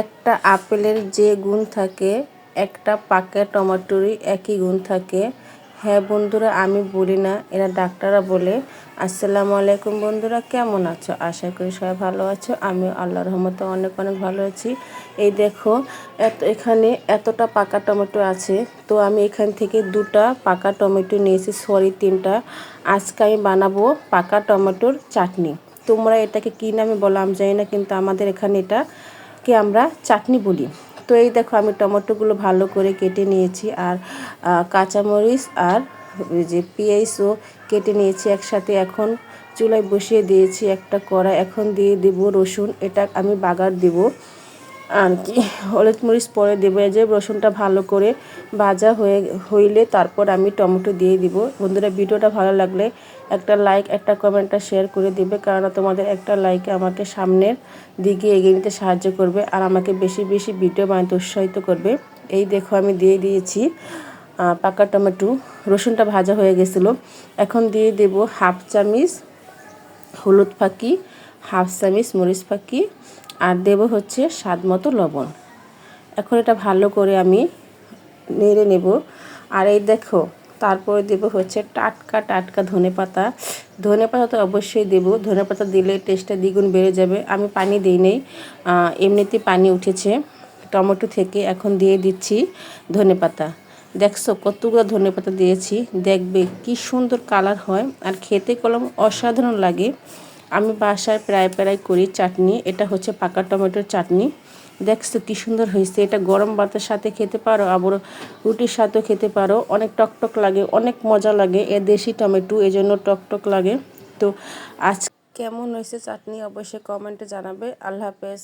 একটা আপেলের যে গুণ থাকে, একটা পাকা টমেটোরই একই গুণ থাকে। হ্যাঁ বন্ধুরা, আমি বলি না, এরা ডাক্তাররা বলে, আসসালামু আলাইকুম বন্ধুরা, কেমন আছো? আশা করি সবাই ভালো আছো। আমি আল্লাহ রহমতে অনেক অনেক ভালো আছি। এই দেখো, এত এখানে এতটা পাকা টমেটো আছে, তো আমি এখান থেকে দুটা পাকা টমেটো নিয়েছি, সরি তিনটা। আজকে আমি বানাবো পাকা টমেটোর চাটনি। তোমরা এটাকে কী নামে বলো? আমি জানি না, কিন্তু আমাদের এখানে এটা কে আমরা চাটনি বলি। তো এই দেখো আমি টমেটোগুলো ভালো করে কেটে নিয়েছি আর কাঁচামরিচ আর যে পেঁয়াজও কেটে নিয়েছি একসাথে। এখন চুলায় বসিয়ে দিয়েছি একটা কড়া এখন দিয়ে দেবো রসুন। এটা আমি বাগার দেব। আর কি হলুদ মরিচ পরে দেবো। যে রসুনটা ভালো করে ভাজা হয়ে, হইলে তারপর আমি টমেটো দিয়ে দিব। বন্ধুরা, ভিডিওটা ভালো লাগলে একটা লাইক একটা কমেন্টটা শেয়ার করে দিবে। কারণ তোমাদের একটা লাইকে আমাকে সামনের দিকে এগিয়ে নিতে সাহায্য করবে আর আমাকে বেশি বেশি ভিডিও বানাতে উৎসাহিত করবে। এই দেখো, আমি দিয়ে দিয়েছি পাকা টমেটো। রসুনটা ভাজা হয়ে গেছিল। এখন দিয়ে দেব হাফ চামিচ হলুদ ফাঁকি। হাফ চামিচ মরিচ ফাঁকি আর দেব হচ্ছে স্বাদ মতো লবণ। এখন এটা ভালো করে আমি নেড়ে নেব। আর এই দেখো, তারপরে দেব হচ্ছে টাটকা টাটকা ধনে পাতা। ধনে পাতা তো অবশ্যই দেবো। ধনে পাতা দিলে টেস্টটা দ্বিগুণ বেড়ে যাবে। আমি পানি দিই নেই এমনিতে পানি উঠেছে। টমেটো থেকে এখন দিয়ে দিচ্ছি ধনে পাতা। দেখছ, কতগুলো ধনে পাতা দিয়েছি। দেখবে কি সুন্দর কালার হয়। আর খেতে কলম অসাধারণ লাগে। আমি বাসায় প্রায় প্রায় করি চাটনি। এটা হচ্ছে পাকা টমেটোর চাটনি। দেখছ কি সুন্দর হয়েছে। এটা গরম ভাতের সাথে খেতে পারো, আবার রুটির সাথেও খেতে পারো। অনেক টকটক লাগে, অনেক মজা লাগে। এ দেশি টমেটো, এই জন্য টকটক লাগে। তো আজ কেমন হয়েছে চাটনি অবশ্যই কমেন্টে জানাবে। আল্লাহ হাফেজ।